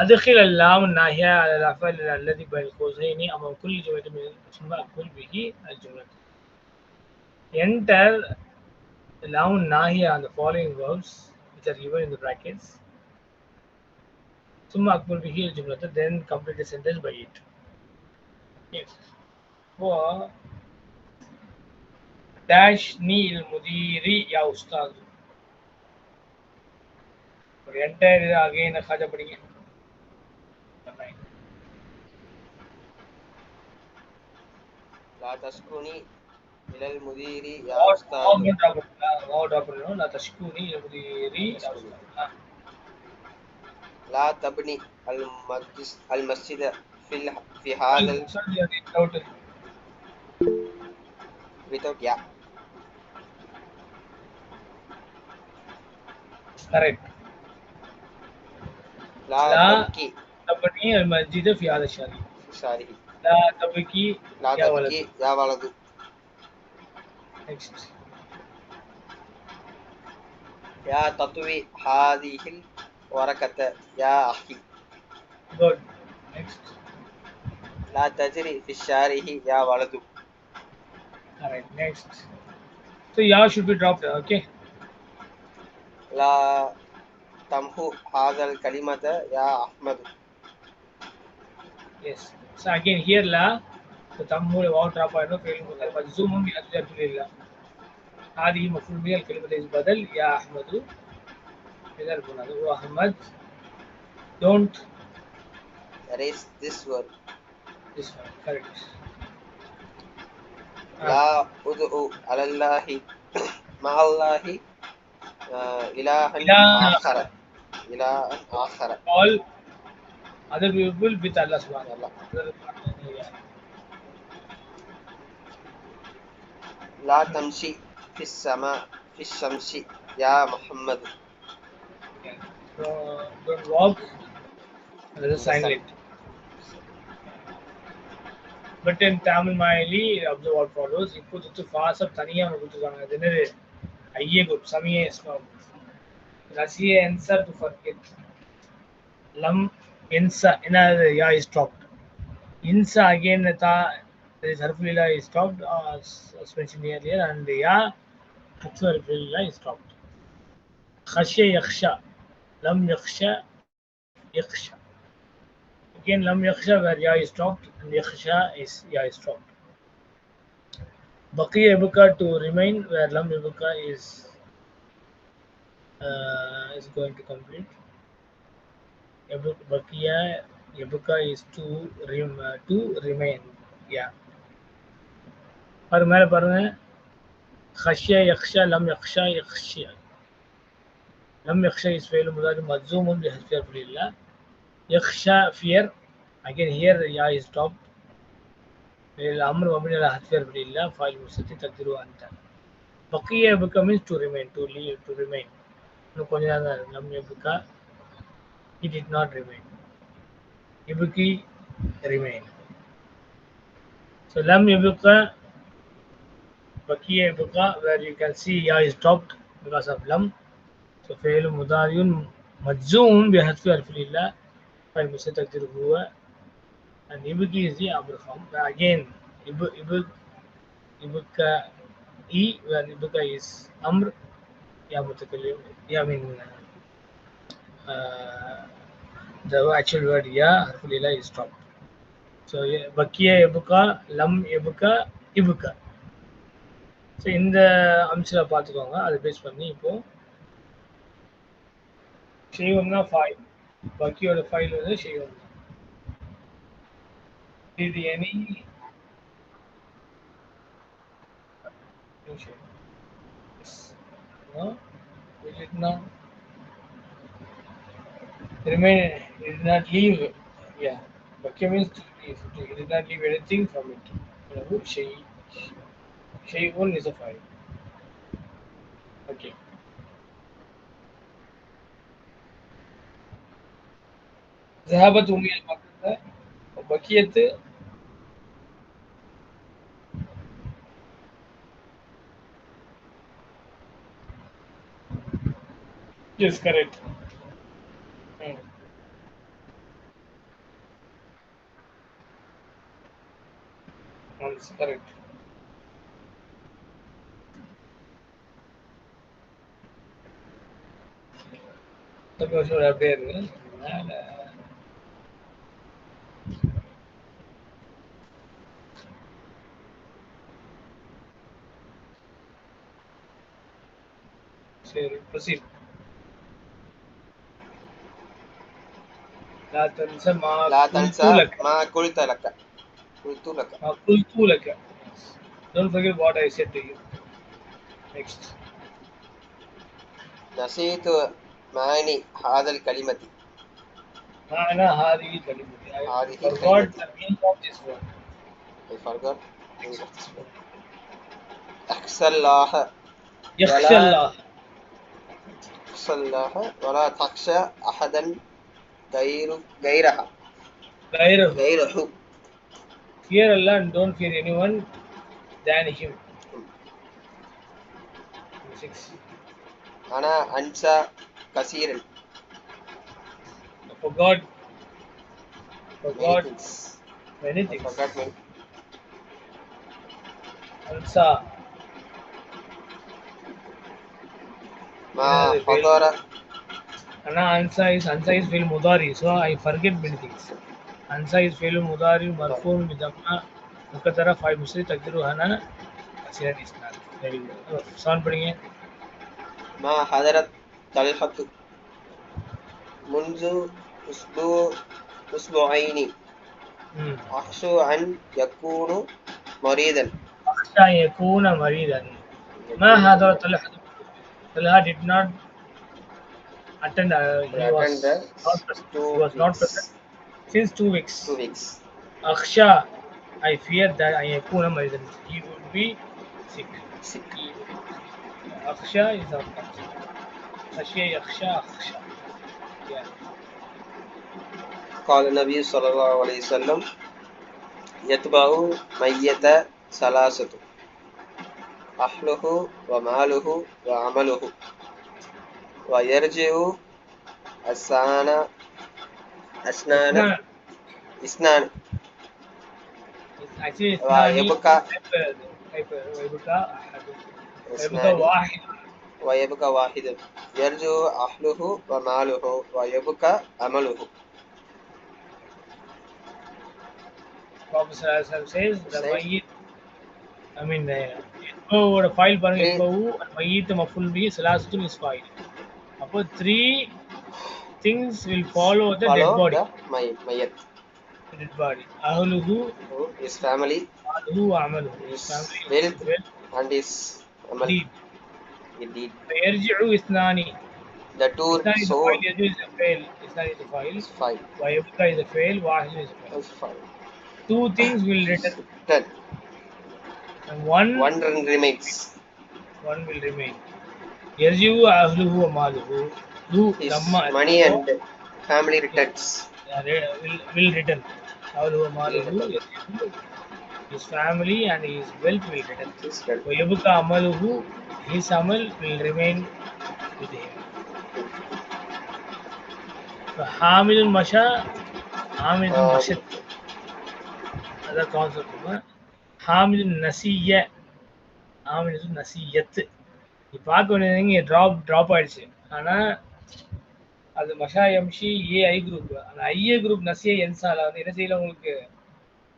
أدخل اللام الناهية على الأفعال الذي بين القوسين أمام كل جملة ثم أقول به الجملة. Enter noun nahiya and the following verbs which are given in the brackets. ثم أقول به الجملة then complete the sentence by it. Yes. هو داشني المدير يا أستاذ. Enter again خاجة بدينا. لا تسكني إلى المدير يا أستاذ لا تسكني إلى المدير لا تبني المسجد في في هذا without yeah correct لا تبني المسجد في هذا الشارع الشارع ला तबकी ला या तबकी या वलदु next या तत्वी हादिहिल वरकत या अखी good next ला तजरी फ़ी शारिहि या वलदु all right next so ya should be dropped okay la tamhu hadha al kalimata ya ahmad yes so again here la so تمول واو drop ஆயிடும் ஃபெயில் பண்ணாரு மஜ்சூமும் يذكر لله هذه مفعول به الكلمة is بدل يا أحمد إذا هذا هو أحمد don't erase this word this one correct لا أدعو على الله مع الله آه، إلها إله آخر إلها آخر all other people with Allah subhanahu wa Allah. ta'ala لا تمشي في السماء في الشمس يا محمد So, don't walk. There is a sign it. But in Tamil Mayali, observe what follows. இப்போ சுத்து ஃபாஸ் தனியா அவங்க கொடுத்துருக்காங்க அது என்னது ஐயே good சமியே ஸ்மாம் ரசிய என்சர் to forget லம் Insa, Inaya is stopped. Insa again, tha, there is Harfulila is stopped, uh, as mentioned earlier, and Ya, Katsu Harfulila is stopped. Khashya Yaksha, Lam Yaksha, Yaksha. Again, Lam Yaksha where Ya is stopped, and Yaksha is Ya is stopped. Baqi Ebuka to remain where Lam Ebuka is, uh, is going to complete. Ebuka, Ebuka is to, rem, to remain. Yeah. और मेरे पढ़ने खशिया यक्षा lump यक्षा यक्षिया lump यक्षा इस fail मुदाज मजूम उन बिहस्फियर फिल्ला यक्षा फियर अगेन हियर या इज टॉप फेल अमर वमिन ला हस्फियर फिल्ला फाइल मुस्तति तकदीरु अंत बकिया become is to remain to leave to remain இன்னும் கொஞ்ச நேரம் தான் இருக்கு நம்ம எப்படிக்கா he did not remain يبقي remain so لم يبقى بقية يبقى where you can see ya is dropped because of لم so فعل مضارع مجزوم بحذف حرف لله فاعل مستتر تقديره هو and يبقي is the amr form But again يبقى يبقى يبقى e where يبقى is amr يا متكلم يا من uh, the actual word ya harfulila is stopped. So bakiya ebuka, lam ebuka, ibuka. So இந்த அம்சில் பார்த்துக்கோங்க அதை base பண்ணி இப்போ செய்வம்னா file பக்கியோட file வந்து செய்வம் இது any Yes. No? Is it now? remain it did not leave yeah Bakya means it did not leave anything from it. She she one is a five. Okay. zahabat ஜஹாபத் உண்மையில் பார்க்குறத bakiyat Yes, correct. Once correct கொஞ்சம் அப்படியே இருங்க மேல சரி proceed لا تنسى ما لا قلت تنسى لك ما قلت لك قلت لك ما قلت لك don't forget what I said to you next نسيت معاني هذا الكلمة معنى هذه الكلمة I هذه forgot الكلمة. the meaning of this word I forgot meaning of this word. أخشى الله يخشى ولا- الله أخشى الله ولا تخشى أحدا غير غيرها غيره غيره Fear Allah and don't fear anyone than Him. Six. Ana Ansa Kasir. For God. For God. Many things. Ansa. Ma, Ansa is Ansa is fil mudari, so I forget many things. أنسى is فعل مضارع مرفوع بضمة مقدرة فاعل مسلم تقديره أنا كثيرا إسناد very good سؤال पढ़िए ما حضرت طلحة منذ أسبوع أسبوعين مم. أخشى أن يكون مريضا أخشى يكون مريضا ما هذا طلحة طلحة did not attend uh, he was Attend the not present. two he was not weeks. present since two weeks. Two weeks. أخشى I fear that أن يكون مريضا he would be sick. Sick. أخشى is not خشية يخشى أخشى. Yeah. قال النبي صلى الله عليه وسلم يتبع ميت ثلاثة. أهله وماله وعمله. ويرجع أسنان स्नान स्नान ويبقى ويبقى واحد ويبقى واحد يرجو أهله وماله ويبقى عمله Prophet says the mayyit I mean இப்போவோட ஃபைல் பாருங்க இப்போ அல் மையீத் மஃபுல் B சலாசத்துல் இஸ்ஃபாயில் அப்போ 3 things will follow the follow dead body. The my mayat. Dead body. Ahluhu. His family. Ahluhu amalu. His family. Wealth. wealth. And his amal. Deed. Indeed. فيرجع اثنان. The two so. يجوز الفعل. is a file. It's file. ويبقى is a fail. واحد is a fail. Two things will return. Return. And one. One remains. One will remain. يرجع أهله وماله money and family returns. Yeah, will, will return. His family and his wealth will return. Wayabuka amaluhu, his amal will remain with him. Hamidun Masha, Hamidun Mashit. Other concept. Hamidun Nasiya, Hamidun Nasiyat. நீ பார்க்க வேண்டியது drop drop ஆயிடுச்சு ஆனால் அது மஷா எம்ஷி ஏ ஐ குரூப் அந்த ஐஏ குரூப் நசிய என்சால வந்து என்ன செய்யல உங்களுக்கு?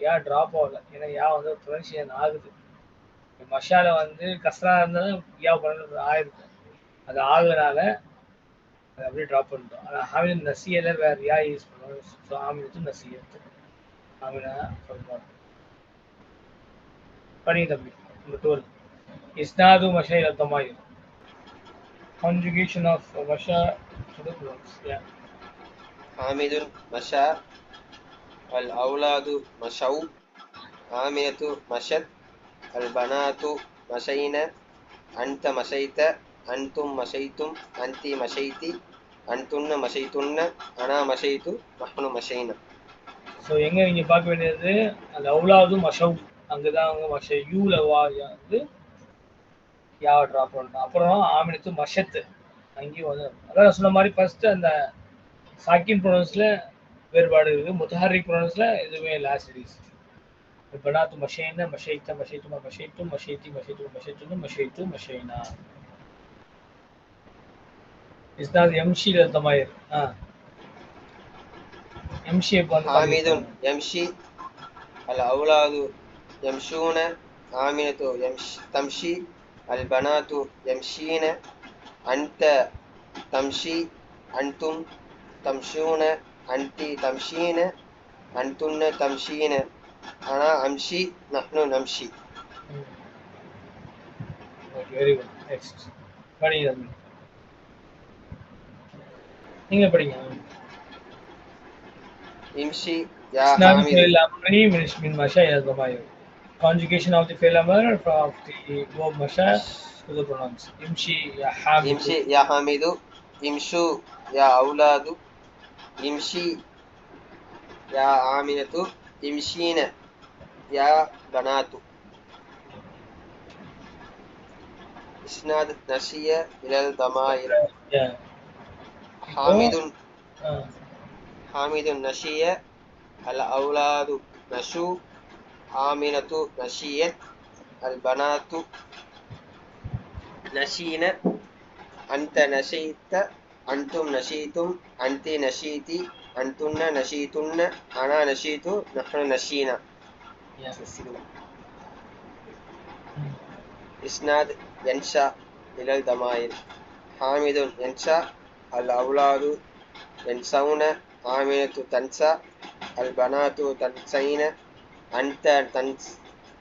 யா ட்ராப் ஆகல. ஏன்னா யா வந்து ப்ரொனன்சியேஷன் ஆகுது. மஷால வந்து கஸ்ரா இருந்தாலும் யா பண்ண ஆயிருக்கும் அது ஆகுறனால அதை அப்படியே ட்ராப் பண்ணிட்டோம். ஆனால் ஹாமின் நசியல வேற யா யூஸ் பண்ணுவோம் ஸோ ஹாமின் நசியத்து ஹாமினா சொல்லுவோம் படிங்க தம்பி இந்த டோல் இஸ்னாது மஷா இல தமாயும் conjugation of That works, yeah. Hamidun Masha, Al Auladu Mashau, Aminatu Mashat, Al Banatu Mashaina, Anta Mashaita, Antum Mashaitum, Anti Mashaiti, அன்துன்ன மசைத்துன்ன அனா மசைத்து மஹ்னு மசைனா ஸோ எங்கே நீங்கள் பார்க்க வேண்டியது அந்த அவ்வளாவது மஷவ் அங்கே தான் அவங்க மஷ யூல வா வந்து யாவை ட்ராப் பண்ணணும் அப்புறம் ஆமினத்து மஷத்து அங்கேயும் வந்து அதான் சொன்ன மாதிரி ஃபர்ஸ்ட் அந்த சாக்கின் ப்ரொனன்ஸ்ல வேறுபாடு இருக்கு. முத்தஹாரிக் ப்ரொனன்ஸ்ல எதுவுமே லாஸ்ட் சீரீஸ் இப்போ நான் மஷேன மஷைத்த மஷைத்துமா மஷைத்து மஷைத்தி மஷைத்து மஷைத்து மஷைத்து மஷைனா. இஸ்தாத் எம்ஷி தமாயிர் ஆ. எம்ஷி இப்போ ஆமிதுன் எம்ஷி அல் அவுலாது எம்ஷூன ஆமினத்து எம்ஷி தம்ஷி. அல் பனாத்து எம்ஷீன अंत तमशी अंतुम तमशून अंती तमशीन अंतुन तमशीन ஆனா அம்ஷி நஹ்னு நம்ஷி வெரி குட் நெக்ஸ்ட் படிங்க நீங்க படிங்க இம்ஷி யா ஆமீர் இல்லாம மின் மஷா யா கபாயு conjugation of the fail amr of the verb to the pronouns يمشي يا حامد امشي يا حامد امشوا يا أولاد امشي يا آمنة امشين يا بنات إسناد نسي إلى الضمائر يا حامد آه. حامد نشي الأولاد نشوا آمنة نشيت البنات நசீன அந்த நஷீத்த அன்தும் நசீத்தும் அந்தி நசீதி அந்துன்ன நஷீத்துன்ன அனா நஷீது நஹ்னு நசீனா. இஸ்னாத் என்ஷா இலல் தமாயில். ஹாமிதுன் என்ஷா அல் அவுலாது என்சவுன ஆமினத்து தன்சா அல் பனாத்து தன்சைன அந்த தன்ஸ்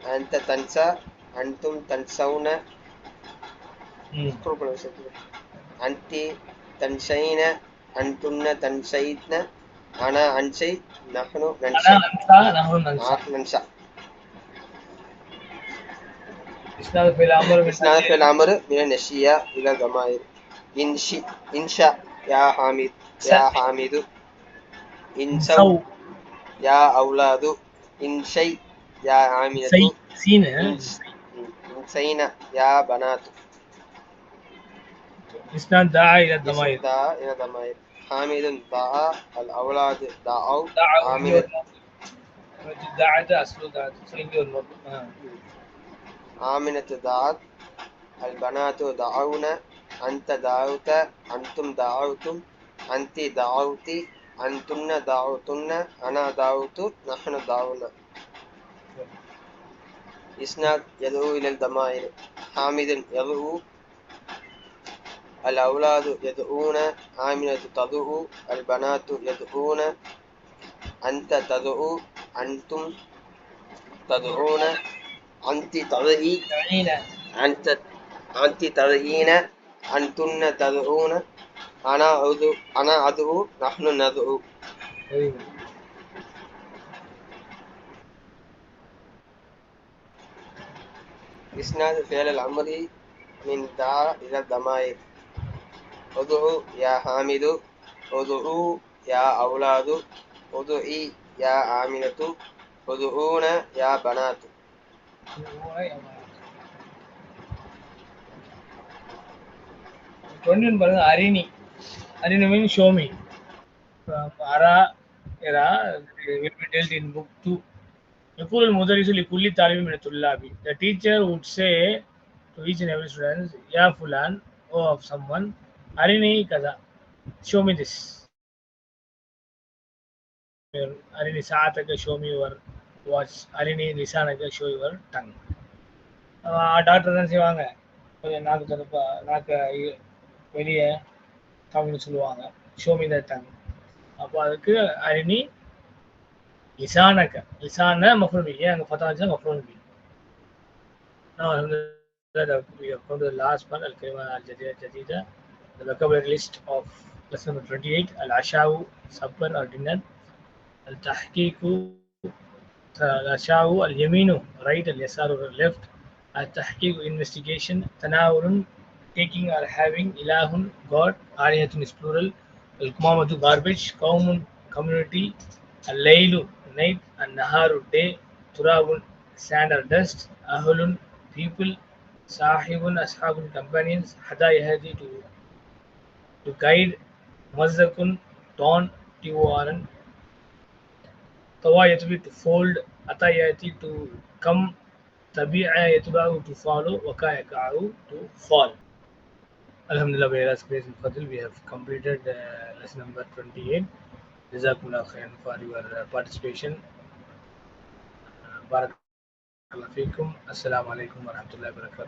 அந்த தன்சா அன்தும் தன்சவுன أنت تنسين أنتن تنسيتن أنا أنسي نحن أنا ننسى أنسى نحن ننسى آه، ننسى إسناد فعل الأمر من إسناد في الأمر من النشية إلى الضمائر إنشي إنشاء يا حامد يا سأ- حامد إنسوا سو يا أولاد إنشي يا عاملة سي سين إنس- إنسينا يا بنات إسناد دعا إلى الضمائر. دعا إلى الضمائر. حامد دعا الأولاد دعوا دعا عاملة دعت أصل دعت. آمنة دعت البنات دعون أنت دعوت أنتم دعوتم أنت دعوت أنتن دعوتن أنا دعوت نحن دعونا إسناد يدعو إلى الضمائر. حامد يدعو الأولاد يدعون آمنة تدعو البنات يدعون. أنت تدعو أنتم تدعون. أنت تدعي أنت أنت تدعين أنتن تدعون. أنا أدعو أنا أدعو نحن ندعو. good. إسناد فعل الأمر من دعا إلى الضمائر ادعو يا حامد ادعو يا أولاد ادعي يا آمنة ادعون يا بنات டுவெண்ட்டி ஒன் பாருங்க அரிணி அரிணி மீன் ஷோமி அரா இரா will be dealt in book 2 يقول المدرس لكل طالب من الطلاب the teacher would say to each and every student يا فلان or of someone அரிணி கதா ஷோமி திஸ் அரிணி சாத்தக ஷோமி யுவர் வாட்ச் அரிணி லிசானக ஷோ யுவர் டங் டாக்டர் தான் செய்வாங்க கொஞ்சம் நாக்கு தடுப்பா நாக்க வெளியே தமிழ்னு சொல்லுவாங்க ஷோமி த டங் அப்போ அதுக்கு அரிணி லிசானக லிசான மஃபுல் ஏன் அங்கே பார்த்தா வச்சா மஃபுல் பி நான் வந்து லாஸ்ட் பண்ண அல் கரிமா அல் ஜதீதா the vocabulary list of lesson number 28 al ashaw supper or dinner al tahqiqu al ashaw al yaminu right al yasar or left al tahqiqu investigation tanawurun taking or having ilahun god alihatun is plural al kumamatu garbage common, community al laylu night al naharu day turabun sand or dust ahulun, people sahibun ashabun companions hada yahdi to to guide Mazzakun, Don, Tuaran, Tawa Yatbi to fold, Atayati to come, Tabi'a Yatba'u to follow, Waka to fall. Alhamdulillah, by Allah's grace and fadl, we have completed uh, lesson number 28. Jazakumullah khairan for your uh, participation. Uh, Barakallah fikum. Assalamu alaikum wa rahmatullahi wa barakatuh.